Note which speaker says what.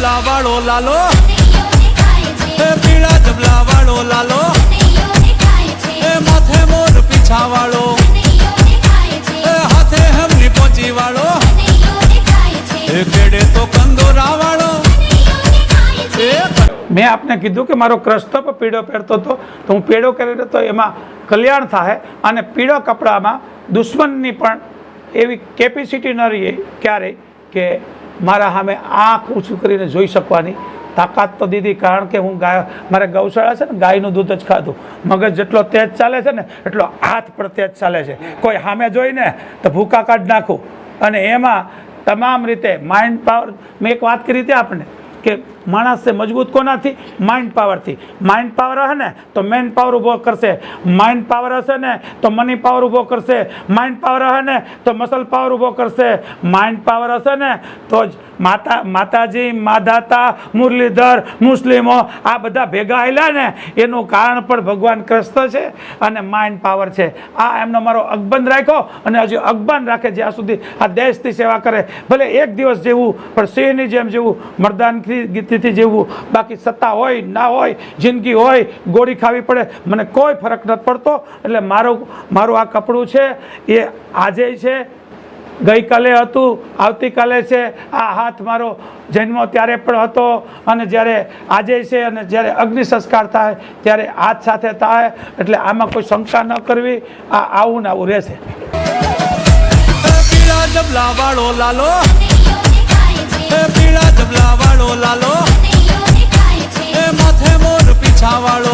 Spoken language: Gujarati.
Speaker 1: જબલા વાળો લાલો પીળા જબલા વાળો લાલો. એ માથે મોર પીછા વાળો એ હાથે હમની પહોંચી વાળો એ કેડે તો કંદોરા વાળો
Speaker 2: મેં આપને કીધું કે મારો ક્રસ્તપ પીળો પહેરતો હતો તો હું પીળો કરેલો તો એમાં કલ્યાણ થાય અને પીળો કપડામાં દુશ્મનની પણ એવી કેપેસિટી ન રહીએ ક્યારેય કે મારા સામે આંખ ઊંચું કરીને જોઈ શકવાની તાકાત તો દીધી, કારણ કે હું ગાય મારે ગૌશાળા છે ને, ગાયનું દૂધ જ ખાધું. મગજ જેટલો તેજ ચાલે છે ને, એટલો હાથ પણ તેજ ચાલે છે. કોઈ સામે જોઈને તો ભૂકા કાઢ નાખું. અને એમાં તમામ રીતે માઇન્ડ પાવર મેં એક વાત કરી હતી આપણે કે માણસ છે મજબૂત કોનાથી? માઇન્ડ પાવરથી માઇન્ડ પાવર હશે ને, તો મેન પાવર ઊભો કરશે. માઇન્ડ પાવર હશે ને, તો મની પાવર ઊભો કરશે. માઇન્ડ પાવર હશે ને, તો મસલ પાવર ઊભો કરશે. માઇન્ડ પાવર હશે ને, તો જ માતા માતાજી, માધાતા, મુરલીધર, મુસ્લિમો આ બધા ભેગા આવેલા ને, એનું કારણ પણ ભગવાન કૃષ્ણ છે અને માઇન્ડ પાવર છે. આ એમનો મારો અકબંધ રાખ્યો અને હજી અકબંધ રાખે જ્યાં સુધી આ દેશની સેવા કરે. ભલે એક દિવસ જેવું, પણ સિંહની જેમ જેવું, મરદાનથી, ગીતીથી જેવું, બાકી સત્તા હોય, ના હોય, જિંદગી હોય, ગોળી ખાવી પડે, મને કોઈ ફરક નથી પડતો. એટલે મારું મારું આ કપડું છે, એ આજે છે ગઈકાલે હતું આવતીકાલે છે. આ હાથ મારો જન્મ ત્યારે પણ હતો અને જ્યારે આજે છે અને જ્યારે અગ્નિ સંસ્કાર થાય ત્યારે હાથ સાથે થાય એટલે આમાં કોઈ શંકા ન કરવી આ આવું ને આવું રહેશે.
Speaker 1: પીળા જબલા વાળો લાલો. માથે મોર પીછા વાળો.